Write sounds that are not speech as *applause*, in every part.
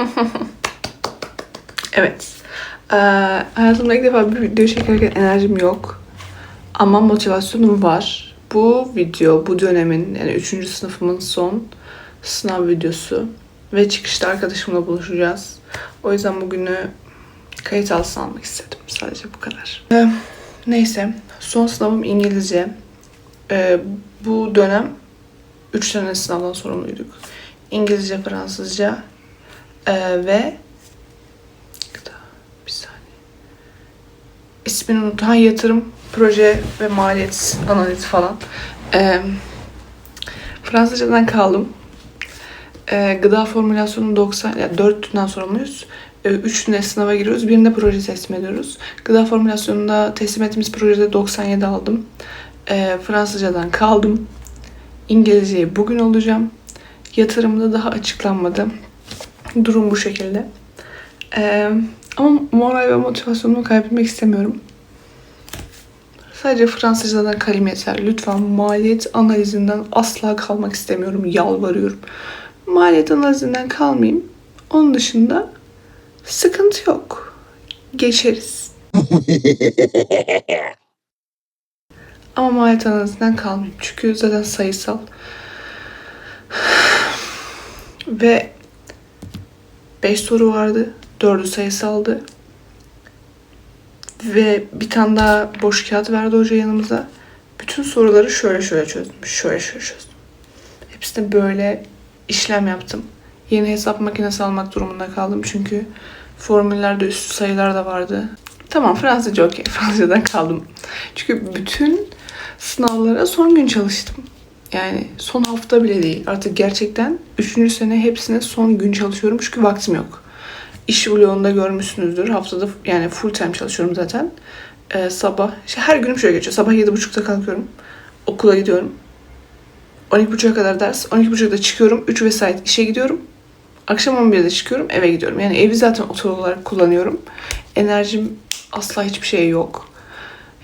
*laughs* Ee, hayatımda ilk defa bir video çekerken enerjim yok. Ama motivasyonum var. Bu video, bu dönemin yani 3. sınıfımın son sınav videosu. Ve çıkışta arkadaşımla buluşacağız. O yüzden bugünü kayıt altına almak istedim. Sadece bu kadar. Ee, neyse. Son sınavım İngilizce. Ee, bu dönem 3 tane sınavdan sorumluyduk. İngilizce, Fransızca ee, ve bir saniye. İsmini. Ha, yatırım, proje ve maliyet analizi falan. Ee, Fransızcadan kaldım. Ee, gıda formülasyonu 90, yani 4 türden sorumluyuz. 3 tane sınava giriyoruz. Birinde proje teslim ediyoruz. Gıda formülasyonunda teslim ettiğimiz projede 97 aldım. Ee, Fransızcadan kaldım. İngilizceyi bugün olacağım. Yatırımda daha açıklanmadı. Durum bu şekilde. Ee, ama moral ve motivasyonumu kaybetmek istemiyorum. Sadece Fransızcadan kalim yeter. Lütfen maliyet analizinden asla kalmak istemiyorum. Yalvarıyorum. Maliyet analizinden kalmayayım. Onun dışında sıkıntı yok. Geçeriz. *laughs* Ama maliyet analizinden kalmayayım. Çünkü zaten sayısal. *sighs* Ve 5 soru vardı. 4'ü sayısaldı. Ve bir tane daha boş kağıt verdi hoca yanımıza. Bütün soruları şöyle şöyle çözdüm. Şöyle şöyle çözdüm. Hepsine böyle işlem yaptım. Yeni hesap makinesi almak durumunda kaldım çünkü formüllerde üstü sayılar da vardı. Tamam Fransızca okey. *laughs* Fransızcadan kaldım. Çünkü bütün sınavlara son gün çalıştım. Yani son hafta bile değil. Artık gerçekten 3. sene hepsine son gün çalışıyorum çünkü vaktim yok. İş vlogunda görmüşsünüzdür. Haftada yani full time çalışıyorum zaten. Ee, sabah, işte her günüm şöyle geçiyor. Sabah 7.30'da kalkıyorum. Okula gidiyorum. 12.30'a kadar ders. 12.30'da çıkıyorum. 3 vesait işe gidiyorum. Akşam 11'de çıkıyorum. Eve gidiyorum. Yani evi zaten otel olarak kullanıyorum. Enerjim asla hiçbir şey yok.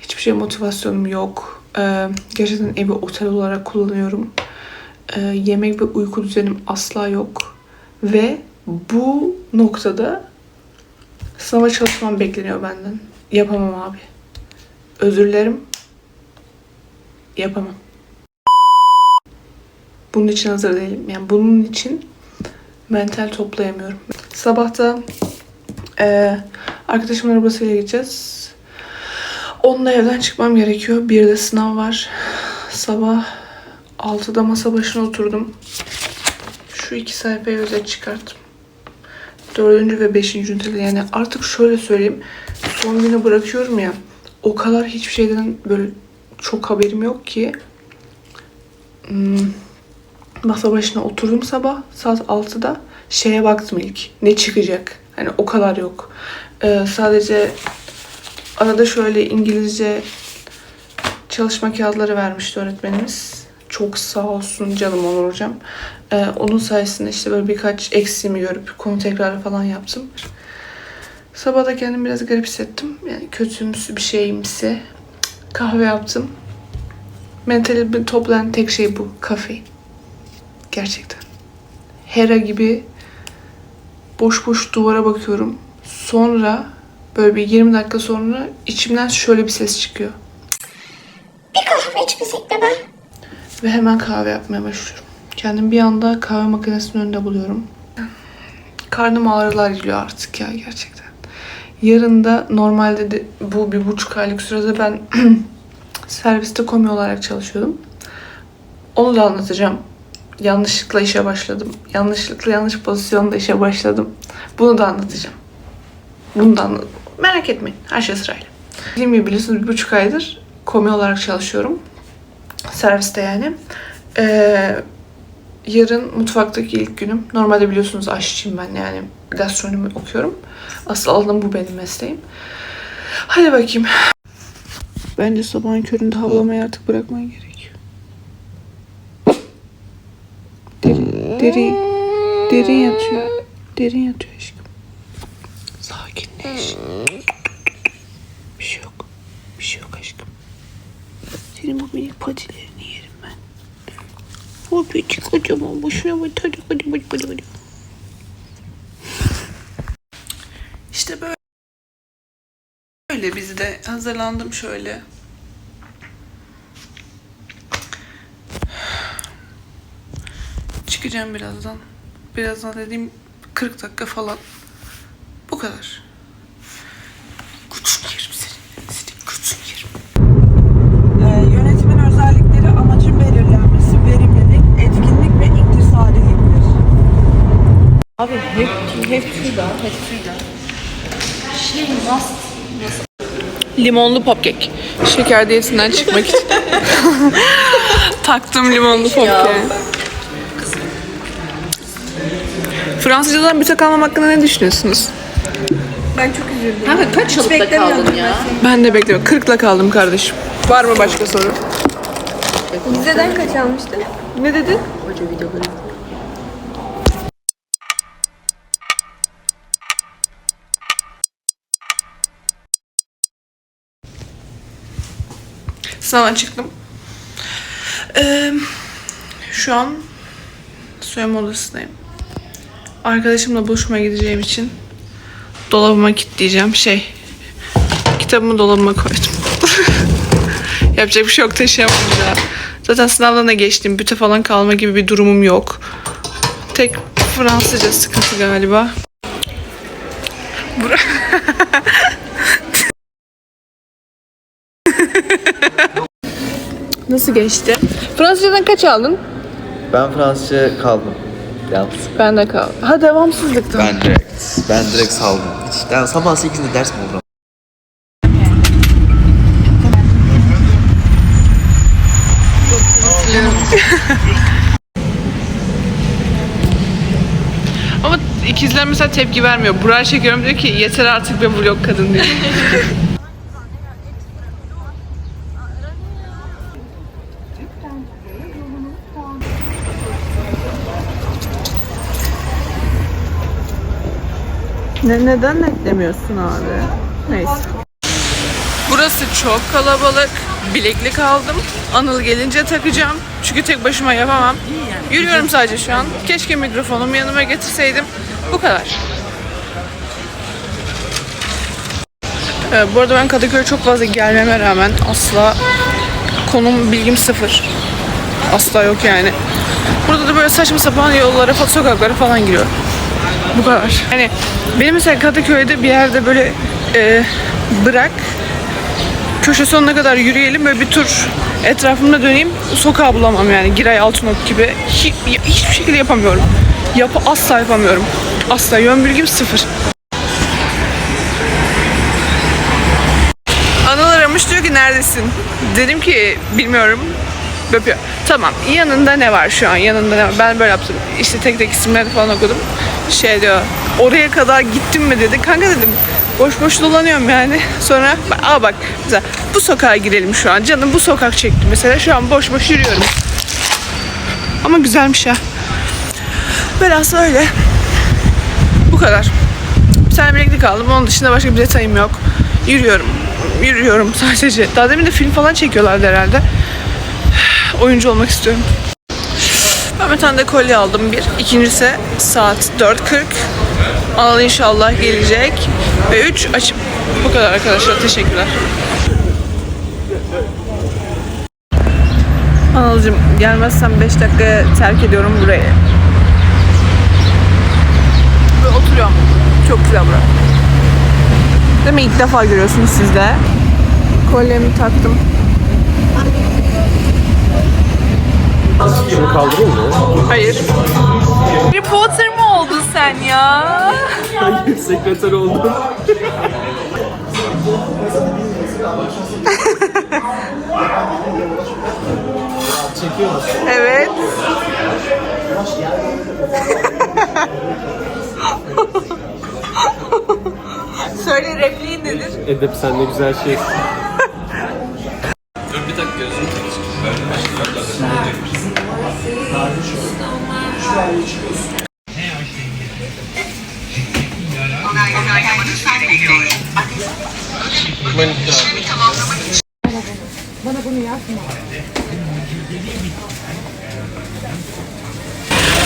Hiçbir şey motivasyonum yok. Ee, gerçekten evi otel olarak kullanıyorum. Ee, yemek ve uyku düzenim asla yok. Ve bu noktada sınava çalışmam bekleniyor benden. Yapamam abi. Özür dilerim. Yapamam. Bunun için hazır değilim. Yani bunun için mental toplayamıyorum. Sabahta eee arkadaşımın arabasıyla gideceğiz. Onunla evden çıkmam gerekiyor. Bir de sınav var. Sabah 6'da masa başına oturdum. Şu iki sayfayı özet çıkarttım. Dördüncü ve beşinci ünitede yani artık şöyle söyleyeyim. Son güne bırakıyorum ya. O kadar hiçbir şeyden böyle çok haberim yok ki. Hmm, masa başına oturdum sabah saat 6'da. Şeye baktım ilk. Ne çıkacak? Hani o kadar yok. Ee, sadece arada şöyle İngilizce çalışma kağıtları vermişti öğretmenimiz. Çok sağ olsun canım Onur hocam. Ee, onun sayesinde işte böyle birkaç eksiğimi görüp konu tekrarı falan yaptım. Sabah da kendimi biraz garip hissettim. Yani kötümsü bir şeyimsi. Kahve yaptım. Mentalimi toplayan tek şey bu. Kafein. Gerçekten. Hera gibi boş boş duvara bakıyorum. Sonra böyle bir 20 dakika sonra içimden şöyle bir ses çıkıyor. Bir kahve içmesek mi ben? Ve hemen kahve yapmaya başlıyorum. Kendimi bir anda kahve makinesinin önünde buluyorum. Karnım ağrılar geliyor artık ya gerçekten. Yarın da normalde de bu bir buçuk aylık sürede ben *clears throat* serviste komi olarak çalışıyordum. Onu da anlatacağım. Yanlışlıkla işe başladım. Yanlışlıkla yanlış pozisyonda işe başladım. Bunu da anlatacağım. Bunu da anlat Merak etmeyin. Her şey sırayla. Dediğim gibi biliyorsunuz bir buçuk aydır komi olarak çalışıyorum. Serviste yani. Ee, yarın mutfaktaki ilk günüm. Normalde biliyorsunuz aşçıyım ben yani. Gastronomi okuyorum. Asıl alanım bu benim mesleğim. Hadi bakayım. Bence sabahın köründe havlamayı artık bırakman gerekiyor. Derin, derin, derin yatıyor. Derin yatıyor aşkım. Bir şey yok. Bir şey yok aşkım. Senin bu minik patilerini yerim ben. O küçük kocaman boşuna bak. Hadi hadi hadi hadi hadi. İşte böyle. Öyle biz de hazırlandım şöyle. Çıkacağım birazdan. Birazdan dediğim 40 dakika falan. Bu kadar. Abi hep, hep şurada, hep şurada. Şey must, Limonlu popkek. Şeker diyetinden çıkmak için. *laughs* Taktım limonlu popkek. Fransızcadan bir almam hakkında ne düşünüyorsunuz? Kanka kaç yıllıkta kaldın ya? Ben de bekliyorum. 40'la kaldım kardeşim. Var mı başka soru? Vizeden kaç almıştın? Ne dedin? Hoca videoları. Sınavdan çıktım. Ee, şu an soyunma odasındayım. Arkadaşımla buluşmaya gideceğim için dolabıma kilitleyeceğim. Şey, kitabımı dolabıma koydum. *laughs* Yapacak bir şey yok taşıyamam daha. Zaten sınavdan da geçtim. Büte falan kalma gibi bir durumum yok. Tek Fransızca sıkıntı galiba. Bura- Nasıl geçti? Fransızcadan kaç aldın? Ben Fransızca kaldım. Yalnız. Ben de kaldım. Ha devamsızlıktan. Ben direkt, ben direkt saldım. Hiç, ben sabah 8'de ders mi olur? Ama ikizler mesela tepki vermiyor. Burak'a çekiyorum diyor ki yeter artık be vlog kadın diyor. *laughs* ne, neden eklemiyorsun abi? Neyse. Burası çok kalabalık. Bileklik aldım. Anıl gelince takacağım. Çünkü tek başıma yapamam. Yürüyorum sadece şu an. Keşke mikrofonumu yanıma getirseydim. Bu kadar. Ee, bu arada ben Kadıköy'e çok fazla gelmeme rağmen asla konum bilgim sıfır. Asla yok yani. Burada da böyle saçma sapan yollara, sokaklara falan giriyor. Bu kadar. Yani benim mesela Kadıköy'de bir yerde böyle e, bırak köşe sonuna kadar yürüyelim böyle bir tur etrafımda döneyim sokağı bulamam yani Giray Altınok gibi Hi- hiçbir şekilde yapamıyorum. Yapı asla yapamıyorum. Asla yön bilgim sıfır. Anıl aramış diyor ki neredesin? Dedim ki bilmiyorum. Yapıyor. Tamam yanında ne var şu an yanında ne var? Ben böyle yaptım. İşte tek tek isimleri falan okudum. Şey diyor oraya kadar gittim mi dedi. Kanka dedim boş boş dolanıyorum yani. *laughs* Sonra aa bak mesela bu sokağa girelim şu an. Canım bu sokak çekti mesela. Şu an boş boş yürüyorum. Ama güzelmiş ya. Velhasıl öyle. Bu kadar. Bir tane bileklik aldım. Onun dışında başka bir detayım yok. Yürüyorum. Yürüyorum sadece. Daha demin de film falan çekiyorlardı herhalde. Oyuncu olmak istiyorum. Ben bir tane de kolye aldım bir. İkincisi saat 4.40. Anıl inşallah gelecek. Ve 3 açıp. Bu kadar arkadaşlar. Teşekkürler. Anılcım gelmezsem 5 dakikaya terk ediyorum burayı. Ve oturuyorum. Çok güzel bura. Değil mi? İlk defa görüyorsunuz siz de. Kolyemi taktım. Şunu kaldırayım mı? Hayır. Harry Potter mı oldun sen ya? Hayır, sekreter oldum. Evet. Söyle repliğin nedir? Edep sen ne güzel şey.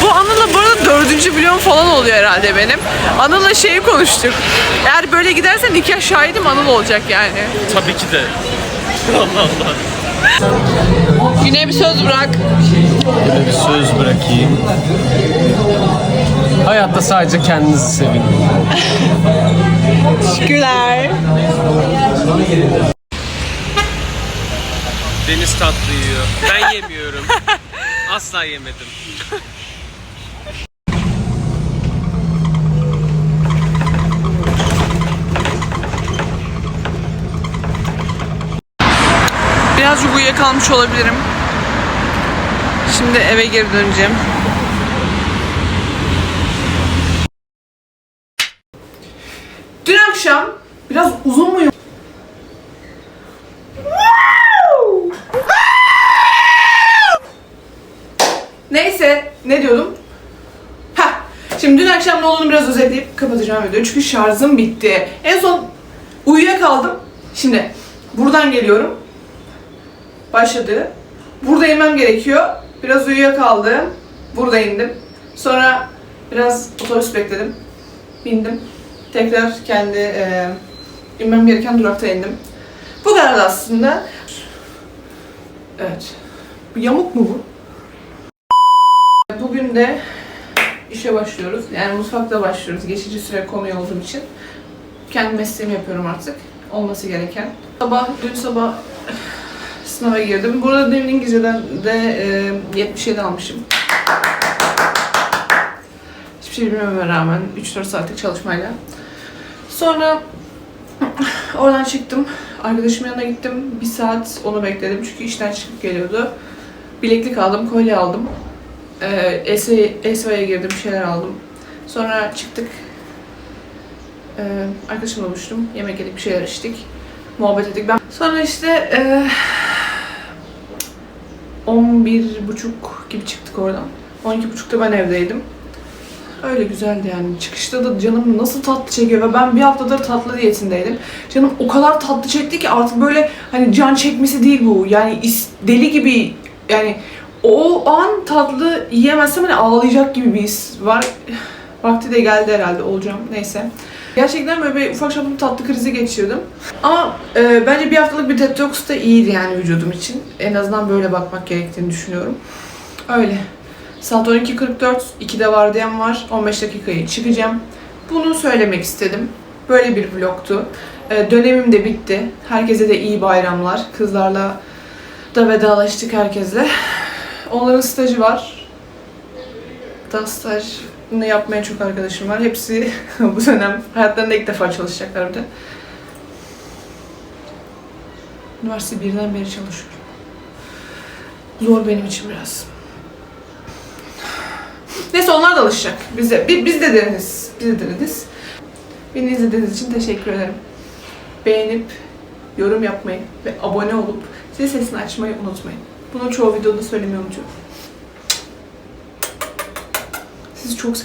Bu Anıl'la bu arada dördüncü vlogum falan oluyor herhalde benim. Anıl'la şeyi konuştuk. Eğer böyle giderse nikah şahidim Anıl olacak yani. Tabii ki de. *laughs* Allah Allah. Yine bir söz bırak. Yine bir söz bırakayım. Hayatta sadece kendinizi sevin. Teşekkürler. Deniz tatlı yiyor. Ben yemiyorum. Asla yemedim. *laughs* Birazcık uyuyakalmış olabilirim. Şimdi eve geri döneceğim. Dün akşam biraz uzun muyum? Neyse ne diyordum? Ha. Şimdi dün akşam ne olduğunu biraz özetleyip kapatacağım videoyu. Çünkü şarjım bitti. En son uyuyakaldım. Şimdi buradan geliyorum başladı. Burada inmem gerekiyor. Biraz uyuyakaldım. Burada indim. Sonra biraz otobüs bekledim. Bindim. Tekrar kendi e, inmem gereken durakta indim. Bu kadar aslında. Evet. Bu Yamuk mu bu? Bugün de işe başlıyoruz. Yani mutfakta başlıyoruz. Geçici süre konuyu olduğum için. Kendi mesleğimi yapıyorum artık. Olması gereken. Sabah, dün sabah sınava girdim. Burada dün İngilizceden de e, 77 almışım. Hiçbir şey bilmeme rağmen 3-4 saatlik çalışmayla. Sonra oradan çıktım. Arkadaşımın yanına gittim. Bir saat onu bekledim çünkü işten çıkıp geliyordu. Bileklik aldım, kolye aldım. Ee, SV'ye girdim, şeyler aldım. Sonra çıktık. Ee, arkadaşımla buluştum. Yemek yedik, bir şeyler içtik. Muhabbet ettik. Ben sonra işte e, 11 buçuk gibi çıktık oradan. 12 buçukta ben evdeydim. Öyle güzeldi yani. Çıkışta da canım nasıl tatlı çekiyor ve ben bir haftadır tatlı diyetindeydim. Canım o kadar tatlı çekti ki artık böyle hani can çekmesi değil bu. Yani deli gibi yani o an tatlı yiyemezsem hani ağlayacak gibi bir his var. *sighs* Vakti de geldi herhalde olacağım. Neyse. Gerçekten böyle bir ufak çaplı tatlı krizi geçirdim. Ama e, bence bir haftalık bir detoks da iyiydi yani vücudum için. En azından böyle bakmak gerektiğini düşünüyorum. Öyle. Saat 12.44, 2'de vardiyam var. 15 dakikayı çıkacağım. Bunu söylemek istedim. Böyle bir vlogtu. E, dönemim de bitti. Herkese de iyi bayramlar. Kızlarla da vedalaştık herkesle. Onların stajı var. Daha stajını yapmaya çok arkadaşım var. Hepsi *laughs* bu dönem hayatlarında ilk defa çalışacaklar bir de. Üniversite birden beri çalışıyorum. Zor benim için biraz. Neyse onlar da alışacak. Biz de, bi- biz de deriniz. Biz de deriniz. Beni izlediğiniz için teşekkür ederim. Beğenip, yorum yapmayı ve abone olup zil sesini açmayı unutmayın. Bunu çoğu videoda söylemeyi unutuyorum. Sizi çok.